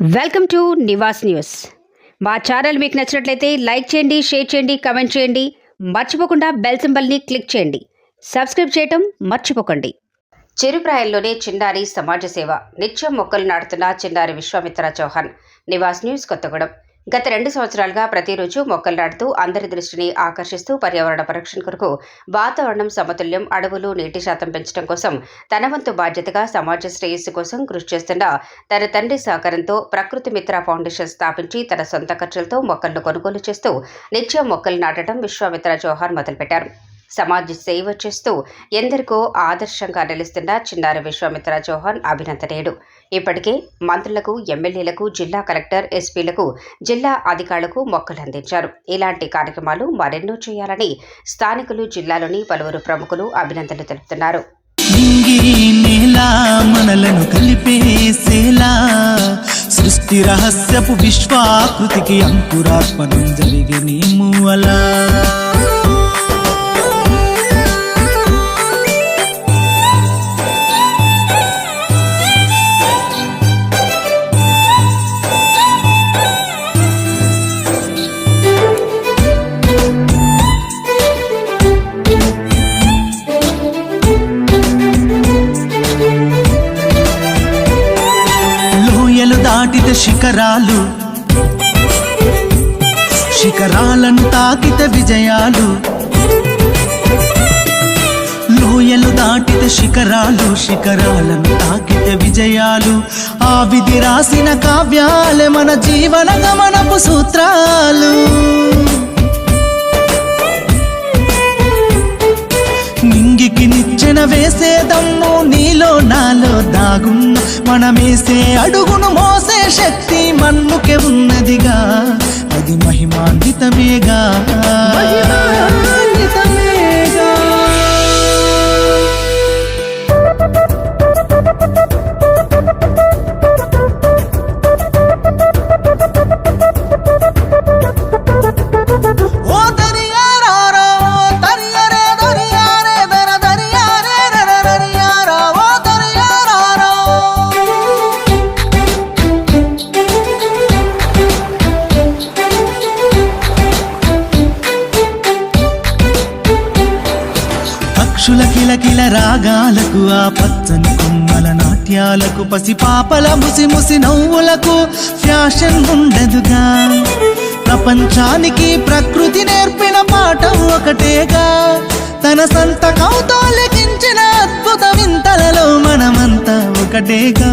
Welcome to Nivas news. మా channel మీకు నచ్చినట్లయితే లైక్ చేయండి షేర్ చేయండి కమెంట్ చేయండి. మర్చిపోకుండా బెల్ సింబల్ని క్లిక్ చేయండి. సబ్స్క్రైబ్ చేయటం మర్చిపోకండి. చిరుప్రాయంలోనే చిన్నారి సమాజ సేవ. నిత్యం మొక్కలు నాటుతున్న చిన్నారి విశ్వామిత్ర చౌహాన్. నివాస్ న్యూస్ కొత్తగూడెం. గత రెండు సంవత్సరాలుగా ప్రతిరోజు మొక్కలు నాటుతూ అందరి దృష్టిని ఆకర్షిస్తూ పర్యావరణ పరిరక్షణ కొరకు వాతావరణం సమతుల్యం అడవులు నీటి శాతం పెంచడం కోసం తన వంతు బాధ్యతగా సమాజ శ్రేయస్సు కోసం కృషి చేస్తున్న తన తండ్రి సహకారంతో ప్రకృతి మిత్ర ఫౌండేషన్ స్థాపించి తన సొంత ఖర్చులతో మొక్కలను కొనుగోలు చేస్తూ నిత్యం మొక్కలు నాటడం విశ్వామిత్ర చౌహాన్ మొదలుపెట్టారు. సమాజ సేవ చేస్తూ ఎందరికో ఆదర్శంగా నిలుస్తున్న చిన్నారి విశ్వామిత్ర చౌహాన్ అభినందనేడు ఇప్పటికే మంత్రులకు ఎమ్మెల్యేలకు జిల్లా కలెక్టర్ ఎస్పీలకు జిల్లా అధికారులకు మొక్కలు అందించారు. ఇలాంటి కార్యక్రమాలు మరెన్నో చేయాలని స్థానికులు జిల్లాలోని పలువురు ప్రముఖులు అభినందనలు తెలుపుతున్నారు. మనలను కలిపేసేలా సృష్టి రహస్యపు విశ్వాకృతికి అంకురాత్మను జరిగేనేమో అలా శిఖరాలు. శిఖరాలను తాకితే విజయాలు. లోయలు దాటితే శిఖరాలు. శిఖరాలను తాకితే విజయాలు. ఆ విధి రాసిన కావ్యాలే మన జీవన గమనపు సూత్రాలు. నింగికి నిచ్చెన వేసేదమ్ము నీలో నాలో దాగున్న మనమేసే అడుగును మోసే శక్తి మన్నుకే ఉన్నదిగా. అది మహిమాన్వితమేగా. పక్షుల కిలకిల రాగాలకు ఆ పచ్చని కొమ్మల నాట్యాలకు పసిపాపల ముసి ముసి నవ్వులకు ఫ్యాషన్ ఉండదుగా. ప్రపంచానికి ప్రకృతి నేర్పిన పాఠం ఒకటేగా. తన సంత కౌతోలికించిన అద్భుతం ఇంతలలో మనమంతా ఒకటేగా.